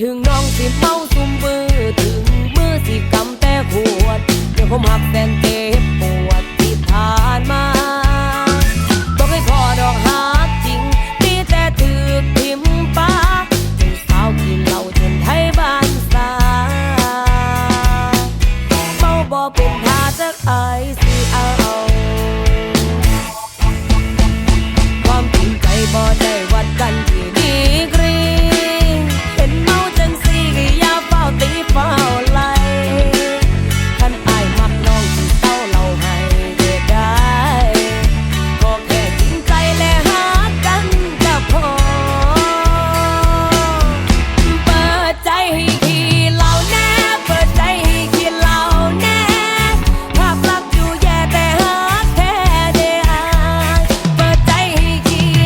ถึงน้องสิเมาซุ่มมือถึงมือสิกำแต่ขวดเดี๋ยวผมหักแฟนเจ็บปวดที่ผ่านมาบอกให้ขอดอกหาจริงดีแต่ถือพิมปาจนสาวกินเหล้าจนไทยบ้านสาเมาบ่เป็นทาจากไอสิเอาความจริงใจบอก